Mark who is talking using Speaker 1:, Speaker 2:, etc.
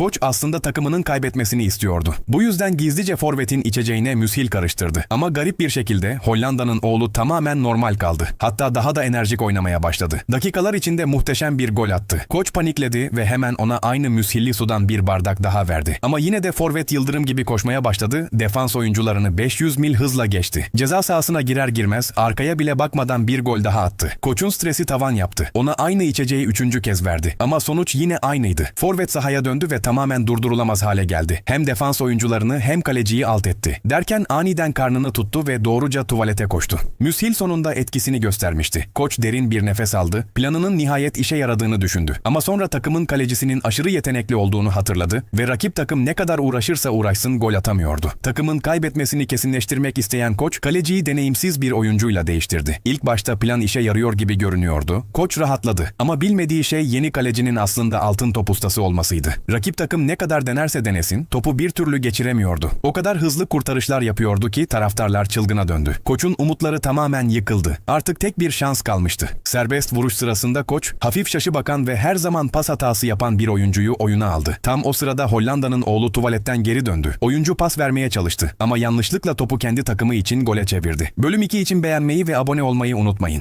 Speaker 1: Koç aslında takımının kaybetmesini istiyordu. Bu yüzden gizlice forvetin içeceğine müshil karıştırdı. Ama garip bir şekilde Hollanda'nın oğlu tamamen normal kaldı. Hatta daha da enerjik oynamaya başladı. Dakikalar içinde muhteşem bir gol attı. Koç panikledi ve hemen ona aynı müshilli sudan bir bardak daha verdi. Ama yine de forvet yıldırım gibi koşmaya başladı. Defans oyuncularını 500 mil hızla geçti. Ceza sahasına girer girmez arkaya bile bakmadan bir gol daha attı. Koçun stresi tavan yaptı. Ona aynı içeceği üçüncü kez verdi. Ama sonuç yine aynıydı. Forvet sahaya döndü ve tamamen durdurulamaz hale geldi. Hem defans oyuncularını hem kaleciyi alt etti. Derken aniden karnını tuttu ve doğruca tuvalete koştu. Müshil sonunda etkisini göstermişti. Koç derin bir nefes aldı. Planının nihayet işe yaradığını düşündü. Ama sonra takımın kalecisinin aşırı yetenekli olduğunu hatırladı ve rakip takım ne kadar uğraşırsa uğraşsın gol atamıyordu. Takımın kaybetmesini kesinleştirmek isteyen koç kaleciyi deneyimsiz bir oyuncuyla değiştirdi. İlk başta plan işe yarıyor gibi görünüyordu. Koç rahatladı ama bilmediği şey yeni kalecinin aslında altın top ustası olmasıydı. Rakip takım ne kadar denerse denesin topu bir türlü geçiremiyordu. O kadar hızlı kurtarışlar yapıyordu ki taraftarlar çılgına döndü. Koçun umutları tamamen yıkıldı. Artık tek bir şans kalmıştı. Serbest vuruş sırasında koç hafif şaşı bakan ve her zaman pas hatası yapan bir oyuncuyu oyuna aldı. Tam o sırada Hollanda'nın oğlu tuvaletten geri döndü. Oyuncu pas vermeye çalıştı ama yanlışlıkla topu kendi takımı için gole çevirdi. Bölüm 2 için beğenmeyi ve abone olmayı unutmayın.